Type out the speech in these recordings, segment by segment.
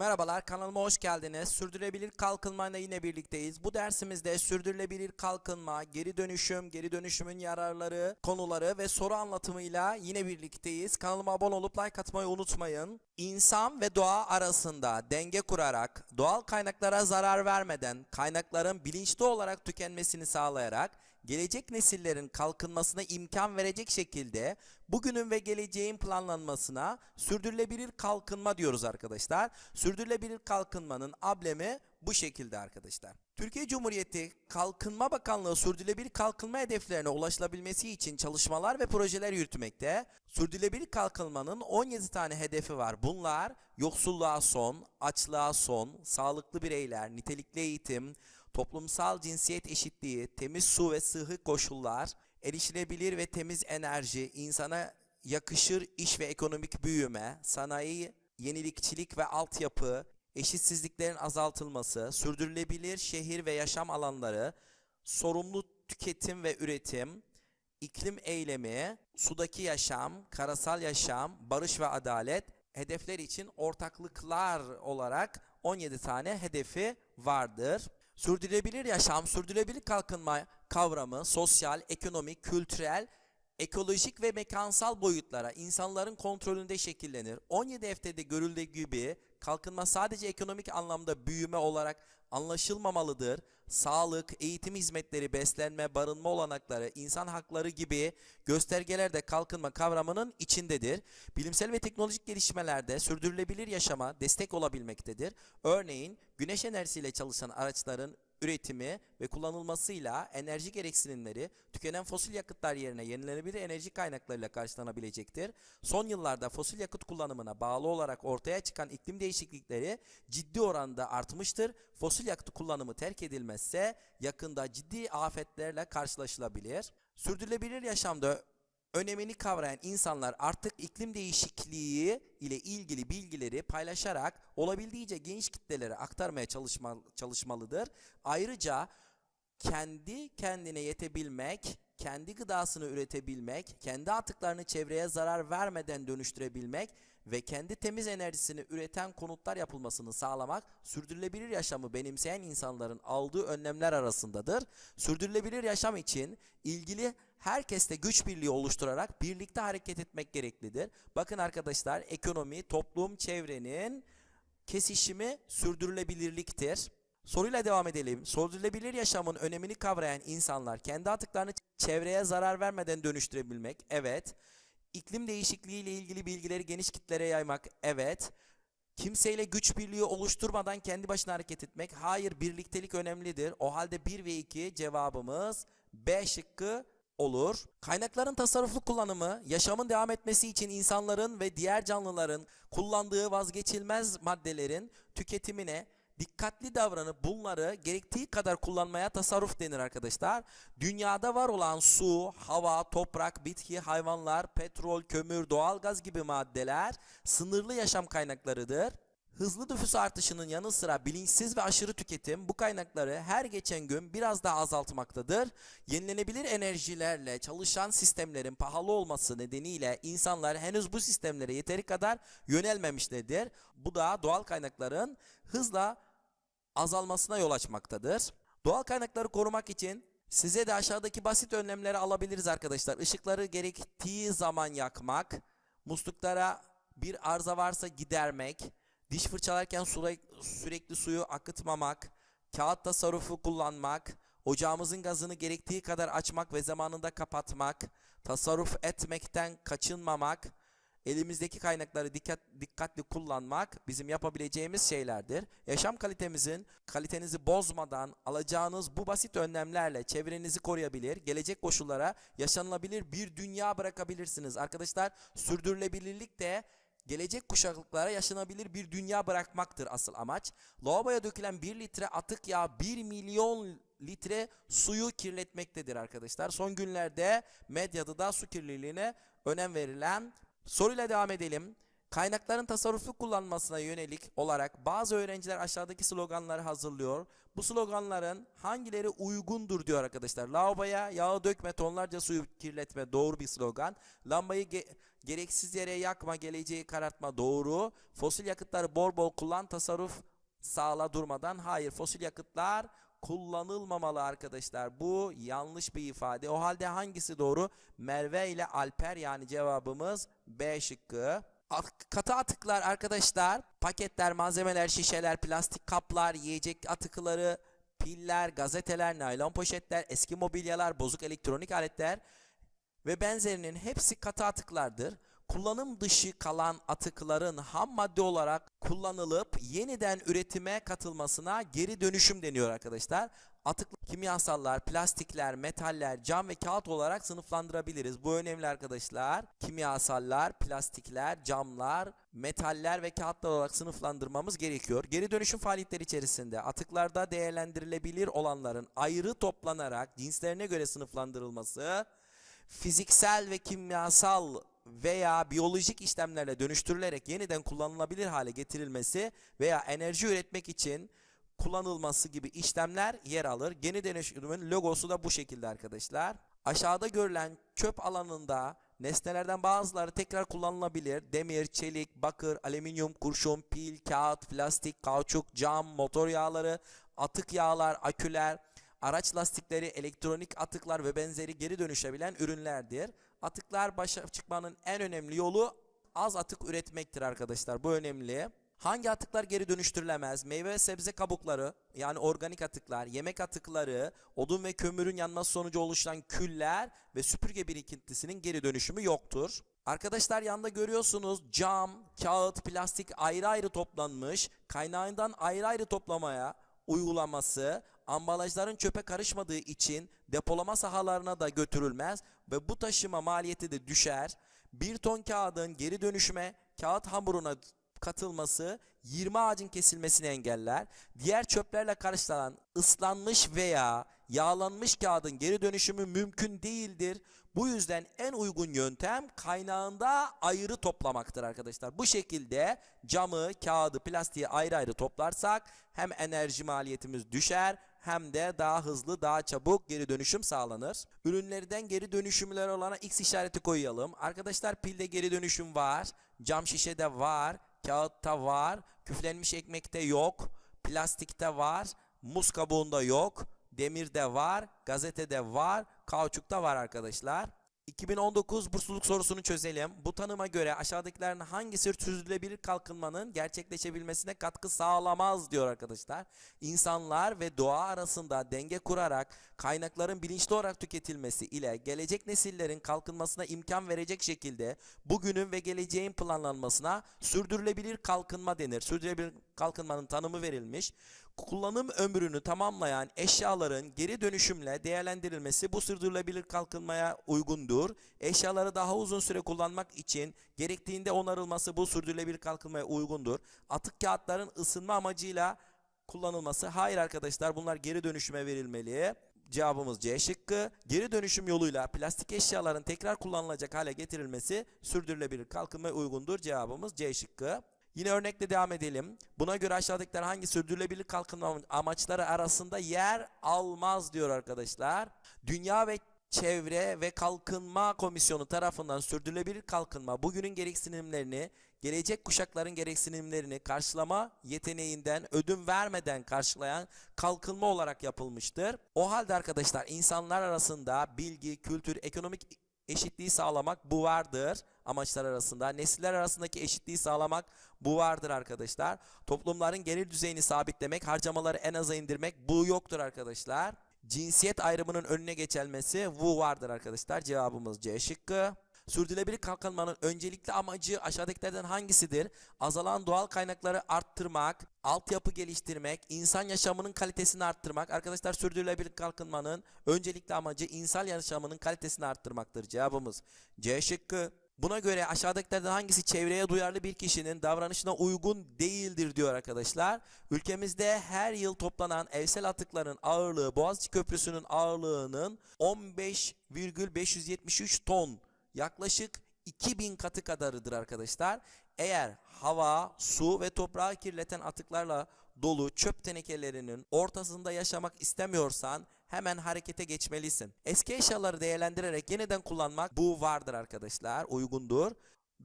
Merhabalar kanalıma hoş geldiniz. Sürdürülebilir kalkınmayla yine birlikteyiz. Bu dersimizde sürdürülebilir kalkınma, geri dönüşüm, geri dönüşümün yararları, konuları ve soru anlatımıyla yine birlikteyiz. Kanalıma abone olup like atmayı unutmayın. İnsan ve doğa arasında denge kurarak, doğal kaynaklara zarar vermeden, kaynakların bilinçli olarak tükenmesini sağlayarak gelecek nesillerin kalkınmasına imkan verecek şekilde bugünün ve geleceğin planlanmasına sürdürülebilir kalkınma diyoruz arkadaşlar. Sürdürülebilir kalkınmanın ablemi bu şekilde arkadaşlar. Türkiye Cumhuriyeti Kalkınma Bakanlığı sürdürülebilir kalkınma hedeflerine ulaşılabilmesi için çalışmalar ve projeler yürütmekte. Sürdürülebilir kalkınmanın 17 tane hedefi var. Bunlar yoksulluğa son, açlığa son, sağlıklı bireyler, nitelikli eğitim, toplumsal cinsiyet eşitliği, temiz su ve sıhhi koşullar, erişilebilir ve temiz enerji, insana yakışır iş ve ekonomik büyüme, sanayi, yenilikçilik ve altyapı, eşitsizliklerin azaltılması, sürdürülebilir şehir ve yaşam alanları, sorumlu tüketim ve üretim, iklim eylemi, sudaki yaşam, karasal yaşam, barış ve adalet hedefler için ortaklıklar olarak 17 tane hedefi vardır. Sürdürülebilir yaşam, sürdürülebilir kalkınma kavramı sosyal, ekonomik, kültürel, ekolojik ve mekansal boyutlara insanların kontrolünde şekillenir. 17 heftede görüldüğü gibi kalkınma sadece ekonomik anlamda büyüme olarak anlaşılmamalıdır. Sağlık, eğitim hizmetleri, beslenme, barınma olanakları, insan hakları gibi göstergeler de kalkınma kavramının içindedir. Bilimsel ve teknolojik gelişmelerde sürdürülebilir yaşama destek olabilmektedir. Örneğin güneş enerjisiyle çalışan araçların üretimi ve kullanılmasıyla enerji gereksinimleri tükenen fosil yakıtlar yerine yenilenebilir enerji kaynaklarıyla karşılanabilecektir. Son yıllarda fosil yakıt kullanımına bağlı olarak ortaya çıkan iklim değişiklikleri ciddi oranda artmıştır. Fosil yakıt kullanımı terk edilmezse yakında ciddi afetlerle karşılaşılabilir. Sürdürülebilir yaşamda önemini kavrayan insanlar artık iklim değişikliği ile ilgili bilgileri paylaşarak olabildiğince geniş kitlelere aktarmaya çalışma, çalışmalıdır. Ayrıca kendi kendine yetebilmek, kendi gıdasını üretebilmek, kendi atıklarını çevreye zarar vermeden dönüştürebilmek ve kendi temiz enerjisini üreten konutlar yapılmasını sağlamak sürdürülebilir yaşamı benimseyen insanların aldığı önlemler arasındadır. Sürdürülebilir yaşam için ilgili herkeste güç birliği oluşturarak birlikte hareket etmek gereklidir. Bakın arkadaşlar ekonomi, toplum, çevrenin kesişimi sürdürülebilirliktir. Soruyla devam edelim. Sürdürülebilir yaşamın önemini kavrayan insanlar kendi atıklarını çevreye zarar vermeden dönüştürebilmek. Evet. İklim değişikliği ile ilgili bilgileri geniş kitlere yaymak. Evet. Kimseyle güç birliği oluşturmadan kendi başına hareket etmek. Hayır, birliktelik önemlidir. O halde 1 ve 2 cevabımız B şıkkı olur. Kaynakların tasarruflu kullanımı, yaşamın devam etmesi için insanların ve diğer canlıların kullandığı vazgeçilmez maddelerin tüketimine dikkatli davranıp bunları gerektiği kadar kullanmaya tasarruf denir arkadaşlar. Dünyada var olan su, hava, toprak, bitki, hayvanlar, petrol, kömür, doğalgaz gibi maddeler sınırlı yaşam kaynaklarıdır. Hızlı nüfus artışının yanı sıra bilinçsiz ve aşırı tüketim bu kaynakları her geçen gün biraz daha azaltmaktadır. Yenilenebilir enerjilerle çalışan sistemlerin pahalı olması nedeniyle insanlar henüz bu sistemlere yeteri kadar yönelmemişlerdir. Bu da doğal kaynakların hızla azalmasına yol açmaktadır. Doğal kaynakları korumak için size de aşağıdaki basit önlemleri alabiliriz arkadaşlar. Işıkları gerektiği zaman yakmak, musluklara bir arıza varsa gidermek, diş fırçalarken sürekli, suyu akıtmamak, kağıt tasarrufu kullanmak, ocağımızın gazını gerektiği kadar açmak ve zamanında kapatmak, tasarruf etmekten kaçınmamak, elimizdeki kaynakları dikkat, dikkatli kullanmak bizim yapabileceğimiz şeylerdir. Yaşam kalitemizin kalitenizi bozmadan alacağınız bu basit önlemlerle çevrenizi koruyabilir, gelecek koşullara yaşanılabilir bir dünya bırakabilirsiniz. Arkadaşlar sürdürülebilirlik de gelecek kuşaklara yaşanabilir bir dünya bırakmaktır asıl amaç. Lavaboya dökülen 1 litre atık yağ 1 milyon litre suyu kirletmektedir arkadaşlar. Son günlerde medyada da su kirliliğine önem verilen soruyla devam edelim. Kaynakların tasarruflu kullanmasına yönelik olarak bazı öğrenciler aşağıdaki sloganları hazırlıyor. Bu sloganların hangileri uygundur diyor arkadaşlar. Lavaboya yağı dökme tonlarca suyu kirletme doğru bir slogan. Lambayı ge- gereksiz yere yakma geleceği karartma doğru. Fosil yakıtları bol bol kullan tasarruf sağla durmadan. Hayır fosil yakıtlar kullanılmamalı arkadaşlar. Bu yanlış bir ifade. O halde hangisi doğru? Merve ile Alper yani cevabımız B şıkkı. At- Katı atıklar arkadaşlar paketler, malzemeler, şişeler, plastik kaplar, yiyecek atıkları, piller, gazeteler, naylon poşetler, eski mobilyalar, bozuk elektronik aletler ve benzerinin hepsi katı atıklardır. Kullanım dışı kalan atıkların ham madde olarak kullanılıp yeniden üretime katılmasına geri dönüşüm deniyor arkadaşlar. Atık kimyasallar, plastikler, metaller, cam ve kağıt olarak sınıflandırabiliriz. Bu önemli arkadaşlar. Kimyasallar, plastikler, camlar, metaller ve kağıtlar olarak sınıflandırmamız gerekiyor. Geri dönüşüm faaliyetleri içerisinde atıklarda değerlendirilebilir olanların ayrı toplanarak cinslerine göre sınıflandırılması, fiziksel ve kimyasal veya biyolojik işlemlerle dönüştürülerek yeniden kullanılabilir hale getirilmesi veya enerji üretmek için kullanılması gibi işlemler yer alır. Geri dönüşümün logosu da bu şekilde arkadaşlar. Aşağıda görülen çöp alanında nesnelerden bazıları tekrar kullanılabilir. Demir, çelik, bakır, alüminyum, kurşun, pil, kağıt, plastik, kauçuk, cam, motor yağları, atık yağlar, aküler, araç lastikleri, elektronik atıklar ve benzeri geri dönüşebilen ürünlerdir. Atıklar başa çıkmanın en önemli yolu az atık üretmektir arkadaşlar. Bu önemli. Hangi atıklar geri dönüştürülemez? Meyve ve sebze kabukları yani organik atıklar, yemek atıkları, odun ve kömürün yanması sonucu oluşan küller ve süpürge birikintisinin geri dönüşümü yoktur. Arkadaşlar yanında görüyorsunuz cam, kağıt, plastik ayrı ayrı toplanmış, kaynağından ayrı ayrı toplamaya uygulaması ambalajların çöpe karışmadığı için depolama sahalarına da götürülmez ve bu taşıma maliyeti de düşer. Bir ton kağıdın geri dönüşüme kağıt hamuruna katılması 20 ağacın kesilmesini engeller. Diğer çöplerle karıştırılan ıslanmış veya yağlanmış kağıdın geri dönüşümü mümkün değildir. Bu yüzden en uygun yöntem kaynağında ayrı toplamaktır arkadaşlar. Bu şekilde camı, kağıdı, plastiği ayrı ayrı toplarsak hem enerji maliyetimiz düşer hem de daha hızlı, daha çabuk geri dönüşüm sağlanır. Ürünlerden geri dönüşümler olana X işareti koyalım. Arkadaşlar pilde geri dönüşüm var, cam şişede var, kağıtta var, küflenmiş ekmekte yok, plastikte var, muz kabuğunda yok, demirde var, gazetede var, kauçukta var arkadaşlar. 2019 bursluluk sorusunu çözelim. Bu tanıma göre aşağıdakilerin hangisi sürdürülebilir kalkınmanın gerçekleşebilmesine katkı sağlamaz diyor arkadaşlar. İnsanlar ve doğa arasında denge kurarak kaynakların bilinçli olarak tüketilmesi ile gelecek nesillerin kalkınmasına imkan verecek şekilde bugünün ve geleceğin planlanmasına sürdürülebilir kalkınma denir. Sürdürülebilir kalkınmanın tanımı verilmiş. Kullanım ömrünü tamamlayan eşyaların geri dönüşümle değerlendirilmesi bu sürdürülebilir kalkınmaya uygundur. Eşyaları daha uzun süre kullanmak için gerektiğinde onarılması bu sürdürülebilir kalkınmaya uygundur. Atık kağıtların ısınma amacıyla kullanılması hayır arkadaşlar bunlar geri dönüşüme verilmeli. Cevabımız C şıkkı. Geri dönüşüm yoluyla plastik eşyaların tekrar kullanılacak hale getirilmesi sürdürülebilir kalkınmaya uygundur. Cevabımız C şıkkı. Yine örnekle devam edelim. Buna göre aşağıdakiler hangi sürdürülebilir kalkınma amaçları arasında yer almaz diyor arkadaşlar. Dünya ve Çevre ve Kalkınma Komisyonu tarafından sürdürülebilir kalkınma bugünün gereksinimlerini, gelecek kuşakların gereksinimlerini karşılama yeteneğinden ödün vermeden karşılayan kalkınma olarak yapılmıştır. O halde arkadaşlar insanlar arasında bilgi, kültür, ekonomik eşitliği sağlamak bu vardır amaçlar arasında. Nesiller arasındaki eşitliği sağlamak bu vardır arkadaşlar. Toplumların gelir düzeyini sabitlemek, harcamaları en aza indirmek bu yoktur arkadaşlar. Cinsiyet ayrımının önüne geçilmesi bu vardır arkadaşlar. Cevabımız C şıkkı. Sürdürülebilir kalkınmanın öncelikli amacı aşağıdakilerden hangisidir? Azalan doğal kaynakları arttırmak, altyapı geliştirmek, insan yaşamının kalitesini arttırmak. Arkadaşlar sürdürülebilir kalkınmanın öncelikli amacı insan yaşamının kalitesini arttırmaktır. Cevabımız C şıkkı. Buna göre aşağıdakilerden hangisi çevreye duyarlı bir kişinin davranışına uygun değildir diyor arkadaşlar. Ülkemizde her yıl toplanan evsel atıkların ağırlığı Boğaziçi Köprüsü'nün ağırlığının 15,573 ton yaklaşık 2000 katı kadarıdır arkadaşlar. Eğer hava, su ve toprağı kirleten atıklarla dolu çöp tenekelerinin ortasında yaşamak istemiyorsan hemen harekete geçmelisin. Eski eşyaları değerlendirerek yeniden kullanmak bu vardır arkadaşlar, uygundur.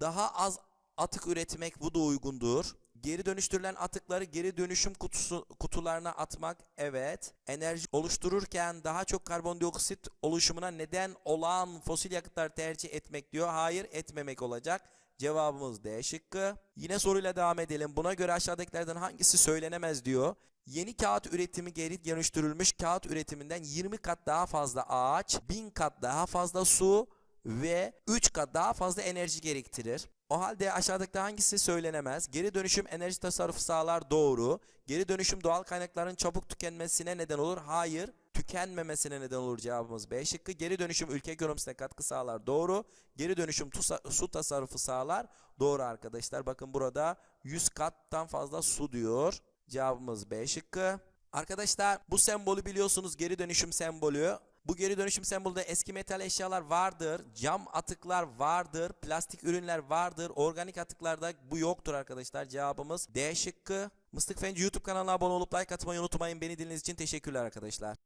Daha az atık üretmek bu da uygundur. Geri dönüştürülen atıkları geri dönüşüm kutusu, kutularına atmak evet. Enerji oluştururken daha çok karbondioksit oluşumuna neden olan fosil yakıtlar tercih etmek diyor. Hayır etmemek olacak. Cevabımız D şıkkı. Yine soruyla devam edelim. Buna göre aşağıdakilerden hangisi söylenemez diyor. Yeni kağıt üretimi geri dönüştürülmüş kağıt üretiminden 20 kat daha fazla ağaç, 1000 kat daha fazla su ve 3 kat daha fazla enerji gerektirir. O halde aşağıdaki hangisi söylenemez? Geri dönüşüm enerji tasarrufu sağlar doğru. Geri dönüşüm doğal kaynakların çabuk tükenmesine neden olur. Hayır. Tükenmemesine neden olur cevabımız B şıkkı. Geri dönüşüm ülke ekonomisine katkı sağlar doğru. Geri dönüşüm su tasarrufu sağlar doğru arkadaşlar. Bakın burada 100 kattan fazla su diyor. Cevabımız B şıkkı. Arkadaşlar bu sembolü biliyorsunuz geri dönüşüm sembolü. Bu geri dönüşüm sembolünde eski metal eşyalar vardır, cam atıklar vardır, plastik ürünler vardır, organik atıklarda bu yoktur arkadaşlar. Cevabımız D şıkkı. Mıstık Fenci YouTube kanalına abone olup like atmayı unutmayın. Beni dinlediğiniz için teşekkürler arkadaşlar.